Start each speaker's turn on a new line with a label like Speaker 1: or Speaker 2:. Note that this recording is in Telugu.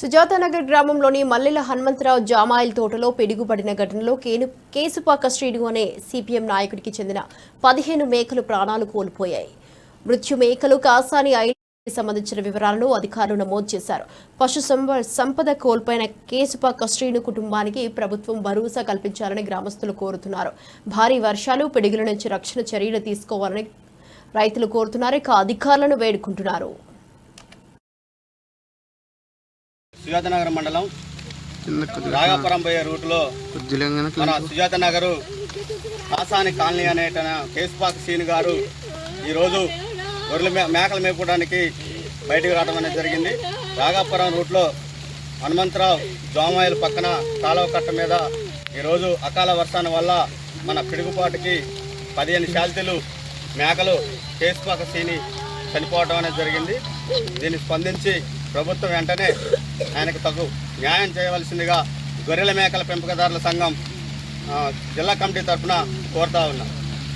Speaker 1: సుజాతానగర్ గ్రామంలోని మల్లెల హనుమంతరావు జామాయిల్ తోటలో పిడుగుపడిన ఘటనలో కేను కేసుపాక శ్రీను అనే సిపిఎం నాయకుడికి చెందిన పదిహేను మేకలు ప్రాణాలు కోల్పోయాయి. మృత్యు మేకలు కాసాని ఐలకి సంబంధించిన వివరాలను అధికారులు నమోదు చేశారు. పశు సంప- సంపద కోల్పోయిన కేసుపాక శ్రీను కుటుంబానికి ప్రభుత్వం భరోసా కల్పించాలని గ్రామస్తులు కోరుతున్నారు. భారీ వర్షాలు పిడుగుల నుంచి రక్షణ చర్యలు తీసుకోవాలని రైతులు కోరుతున్నారు. ఇక అధికారులను వేడుకుంటున్నారు.
Speaker 2: సుజాతనగర్ మండలం రాగాపురం పోయే రూట్లో మన సుజాత నగరు కాసాని కాలనీ అనేట కేసుపాక్ సీన్ గారు ఈరోజు గొర్రెల మే మేకలు మేపుకోవడానికి బయటకు రావడం అనేది జరిగింది. రాగాపురం రూట్లో హనుమంతరావు జోమాయిల పక్కన కాలువ కట్ట మీద ఈరోజు అకాల వర్షాల వల్ల మన పిడుగుపాటుకి పదిహేను శాల్తీలు మేకలు కేసుపాక సీని చనిపోవడం అనేది జరిగింది. దీన్ని స్పందించి ప్రభుత్వం వెంటనే ఆయనకు తగు న్యాయం చేయవలసిందిగా గొర్రెల మేకల పెంపకదారుల సంఘం జిల్లా కమిటీ తరఫున కోరుతా ఉన్నాం.